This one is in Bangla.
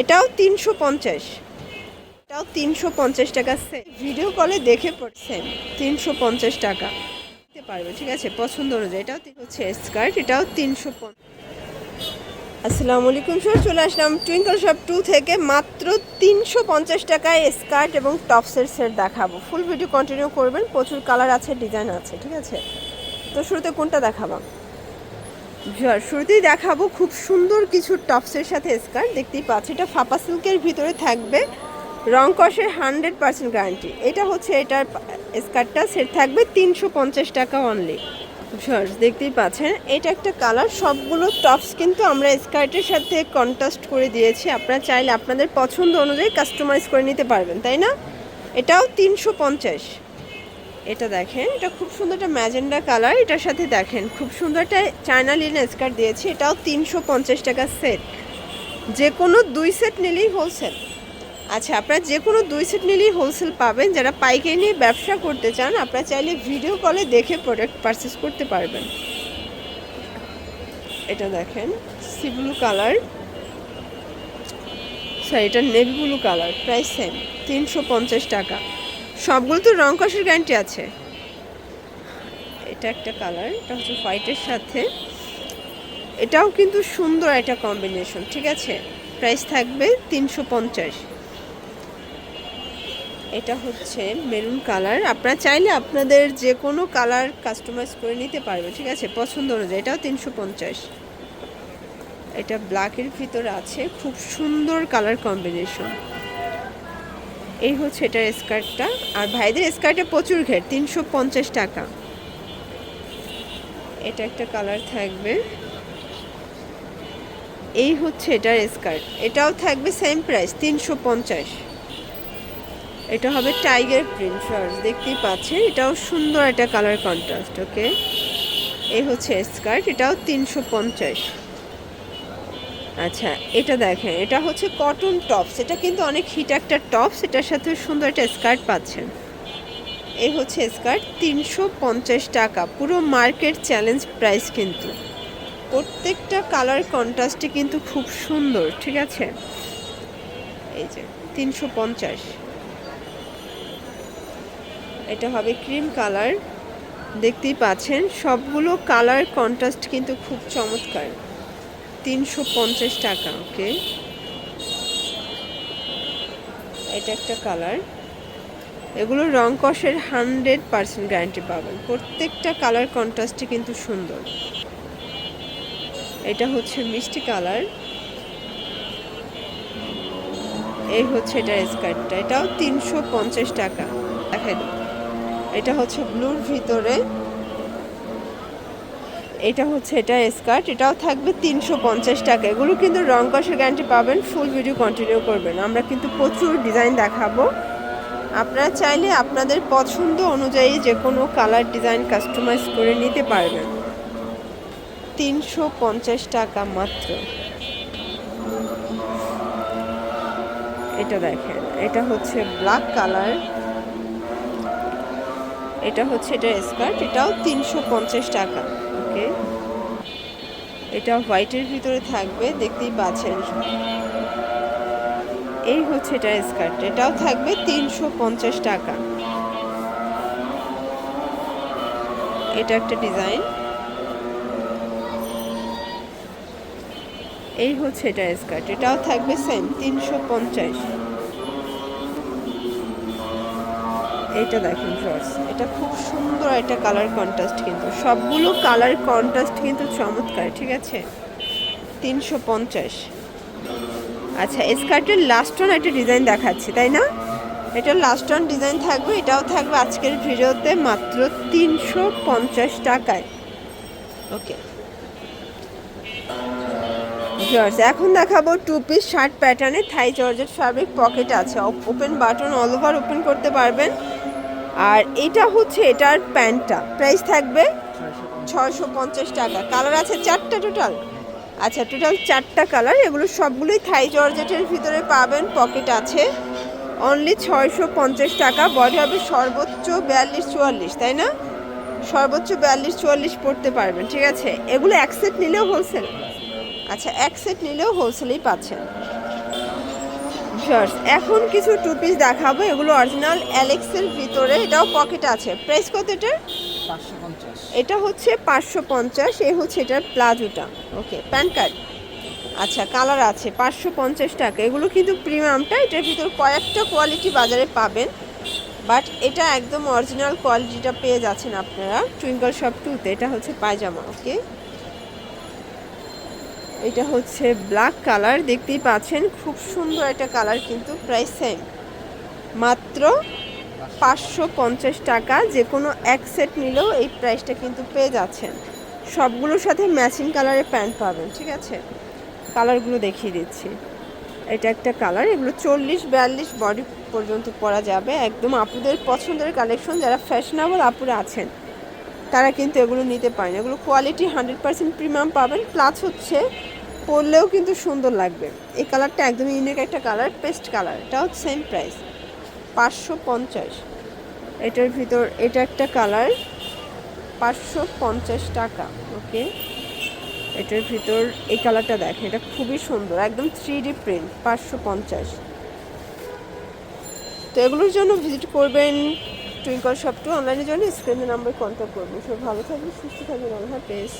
এটাও তিনশো পঞ্চাশ। এটাও তিনশো পঞ্চাশ টাকা। ভিডিও কলে দেখে পড়ছেন, তিনশো পঞ্চাশ টাকা। দিতে পারবে, ঠিক আছে? পছন্দ অনুযায়ী। এটাও হচ্ছে স্কার্ট এটাও তিনশো আসসালামু আলাইকুম স্যার চলে আসলাম টুইঙ্কল শপ টু থেকে। মাত্র তিনশো পঞ্চাশ টাকায় স্কার্ট এবং টপসের সেট দেখাবো। ফুল ভিডিও কন্টিনিউ করবেন। প্রচুর কালার আছে ডিজাইন আছে, ঠিক আছে? তো শুরুতে কোনটা দেখাবো? শুরুতেই দেখাবো খুব সুন্দর কিছু টপসের সাথে স্কার্ট দেখতেই পাচ্ছি, এটা ফাপা সিল্কের ভিতরে থাকবে। রং কষের হান্ড্রেড পার্সেন্ট গ্যারান্টি এটা হচ্ছে এটার স্কার্টটা সেট থাকবে তিনশো পঞ্চাশ টাকা অনলি ভিউয়ার্স দেখতেই পাচ্ছেন, এটা একটা কালার সবগুলো টপস কিন্তু আমরা স্কার্টের সাথে কন্ট্রাস্ট করে দিয়েছি। আপনারা চাইলে আপনাদের পছন্দ অনুযায়ী কাস্টমাইজ করে নিতে পারবেন, তাই না? এটাও তিনশো পঞ্চাশ। এটা দেখেন, এটা খুব সুন্দর একটা ম্যাজেন্ডা কালার, এটার সাথে দেখেন, খুব সুন্দর একটা চায়না লিন স্কার্ট দিয়েছি, এটাও তিনশো পঞ্চাশ টাকা সেট যে কোনো দুই সেট নিলেই হোলসেল আচ্ছা আপনারা যে কোনো দুই সেট নিলেই হোলসেল পাবেন, যারা পাইকারি নিয়ে ব্যবসা করতে চান, আপনারা চাইলে ভিডিও কলে দেখে প্রোডাক্ট পারচেস করতে পারবেন। এটা দেখেন সি ব্লু কালার সরি এটা navy blue colour price same তিনশো পঞ্চাশ টাকা। সবগুলো তো রং কষের গ্যারান্টি আছে। এটা একটা কালার এটা হচ্ছে হোয়াইটের সাথে। এটাও কিন্তু সুন্দর একটা কম্বিনেশন ঠিক আছে? প্রাইস থাকবে তিনশো পঞ্চাশ। এটা হচ্ছে মেরুন কালার আপনারা চাইলে আপনাদের যে কোনো কালার কাস্টমাইজ করে নিতে পারবে ঠিক আছে? পছন্দ অনুযায়ী, এটাও তিনশো পঞ্চাশ। এটা ব্ল্যাকের ভিতরে আছে, খুব সুন্দর কালার কম্বিনেশন এই হচ্ছে এটার স্কার্টটা। আর ভাইদের স্কার্টে প্রচুর ঘের, তিনশো পঞ্চাশ টাকা। এটা একটা কালার থাকবে। এই হচ্ছে এটার স্কার্ট। এটাও থাকবে সেম প্রাইস তিনশো পঞ্চাশ। এটা হবে টাইগার প্রিন্ট শর্টস দেখতেই পাচ্ছেন? এটাও সুন্দর একটা কালার কন্ট্রাস্ট ওকে এই হচ্ছে স্কার্ট, এটাও তিনশো পঞ্চাশ। আচ্ছা এটা দেখেন, এটা হচ্ছে কটন টপস এটা কিন্তু অনেক হিট একটা টপস এটার সাথে সুন্দর একটা স্কার্ট পাচ্ছেন। এই হচ্ছে স্কার্ট তিনশো পঞ্চাশ টাকা, পুরো মার্কেট চ্যালেঞ্জ প্রাইস কিন্তু। প্রত্যেকটা কালার কন্ট্রাস্টে কিন্তু খুব সুন্দর, ঠিক আছে? এই যে, তিনশো পঞ্চাশ। এটা হবে ক্রিম কালার দেখতেই পাচ্ছেন, সবগুলো কালার কন্ট্রাস্ট কিন্তু খুব চমৎকার। তিনশো পঞ্চাশ টাকা ওকে এটা একটা কালার এগুলো রং কষের হান্ড্রেড পার্সেন্ট গ্যারান্টি পাবেন। প্রত্যেকটা কালার কন্ট্রাস্টে কিন্তু সুন্দর। এটা হচ্ছে মিষ্টি কালার এই হচ্ছে এটার স্কার্টটা এটাও তিনশো পঞ্চাশ টাকা। দেখাই এটা হচ্ছে ব্লুর ভিতরে এটা হচ্ছে, এটা স্কার্ট, এটাও থাকবে তিনশো পঞ্চাশ টাকা। এগুলো কিন্তু রং কষের গ্যারান্টি পাবেন ফুল ভিডিও কন্টিনিউ করবেন। আমরা কিন্তু প্রচুর ডিজাইন দেখাবো। আপনারা চাইলে আপনাদের পছন্দ অনুযায়ী যে কোনো কালার ডিজাইন কাস্টমাইজ করে নিতে পারবেন। তিনশো পঞ্চাশ টাকা মাত্র। এটা দেখেন, এটা হচ্ছে ব্ল্যাক কালার এটা হচ্ছে এটা স্কার্ট, এটাও তিনশো পঞ্চাশ টাকা। ওকে এটা হোয়াইটের ভিতরে থাকবে, দেখতেই পাচ্ছেন। এই হচ্ছে এটা স্কার্ট, এটাও থাকবে তিনশো পঞ্চাশ টাকা। এটা একটা ডিজাইন। এই হচ্ছে এটা স্কার্ট, এটাও থাকবে সেম তিনশো পঞ্চাশ। এটা দেখেন ফ্রস এটা খুব সুন্দর একটা কালার কন্ট্রাস্ট কিন্তু। সবগুলো কালার কন্ট্রাস্ট কিন্তু চমৎকার, ঠিক আছে? তিনশো পঞ্চাশ। আচ্ছা স্কার্টের লাস্ট ওয়ান একটা ডিজাইন দেখাচ্ছি, তাই না? এটা লাস্ট ওয়ান ডিজাইন থাকবে, এটাও থাকবে আজকের ভিডিওতে মাত্র তিনশো পঞ্চাশ টাকায়। ওকে জর্জ এখন দেখাবো টু পিস শার্ট প্যাটার্নে থাই জর্জেট ফ্যাব্রিক পকেট আছে। Open button all over open করতে পারবেন। আর এটা হচ্ছে এটার প্যান্টটা। প্রাইস থাকবে ছয়শো পঞ্চাশ টাকা। কালার আছে চারটা টোটাল আচ্ছা টোটাল চারটা কালার এগুলো সবগুলোই থাই জর্জেটের ভিতরে পাবেন পকেট আছে। অনলি ছয়শো পঞ্চাশ টাকা। বডি হবে সর্বোচ্চ বিয়াল্লিশ চুয়াল্লিশ, তাই না? সর্বোচ্চ বিয়াল্লিশ চুয়াল্লিশ পড়তে পারবেন, ঠিক আছে? এগুলো এক সেট নিলেও হোলসেল আচ্ছা এক সেট নিলেও হোলসেলেই পাচ্ছেন। ভিউয়ার্স এখন কিছু টু পিস দেখাবো এগুলো অরিজিনাল অ্যালেক্সের ভিতরে এটাও পকেট আছে। প্রাইস কত এটার? এটা হচ্ছে পাঁচশো পঞ্চাশ এ হচ্ছে এটার প্লাজোটা ওকে প্যান কার্ড আচ্ছা কালার আছে পাঁচশো পঞ্চাশ টাকা। এগুলো কিন্তু প্রিমিয়ামটা এটার ভিতর কয়েকটা কোয়ালিটি বাজারে পাবেন। বাট এটা একদম অরিজিনাল কোয়ালিটিটা পেয়ে যাচ্ছেন আপনারা। টুইঙ্কল শপ টুতে এটা হচ্ছে পায়জামা ওকে এটা হচ্ছে ব্ল্যাক কালার দেখতেই পাচ্ছেন, খুব সুন্দর একটা কালার কিন্তু প্রাইস সেম মাত্র পাঁচশো পঞ্চাশ টাকা যে কোনো এক সেট নিলেও এই প্রাইসটা কিন্তু পেয়ে যাচ্ছেন। সবগুলোর সাথে ম্যাচিং কালারের প্যান্ট পাবেন, ঠিক আছে? কালারগুলো দেখিয়ে দিচ্ছি। এটা একটা কালার এগুলো চল্লিশ বিয়াল্লিশ বডি পর্যন্ত পরা যাবে। একদম আপুদের পছন্দের কালেকশন যারা ফ্যাশনেবল আপুরা আছেন, তারা কিন্তু এগুলো নিতে পারেন। এগুলো কোয়ালিটি হান্ড্রেড পার্সেন্ট প্রিমিয়াম পাবেন। প্লাস হচ্ছে পরলেও কিন্তু সুন্দর লাগবে। এই কালারটা একদম ইউনিক একটা কালার পেস্ট কালার এটাও সেম প্রাইস পাঁচশো পঞ্চাশ। এটার ভিতর, এটা একটা কালার পাঁচশো পঞ্চাশ টাকা ওকে এটার ভিতর, এই কালারটা দেখেন, এটা খুবই সুন্দর, একদম থ্রি ডি প্রিন্ট পাঁচশো পঞ্চাশ। তো এগুলোর জন্য ভিজিট করবেন টুইঙ্কল শপ টু অনলাইনের জন্য স্ক্রিনের নাম্বার কন্ট্যাক্ট করবেন। সব ভালো থাকবেন, সুস্থ থাকবেন, আল্লাহ হাফেজ।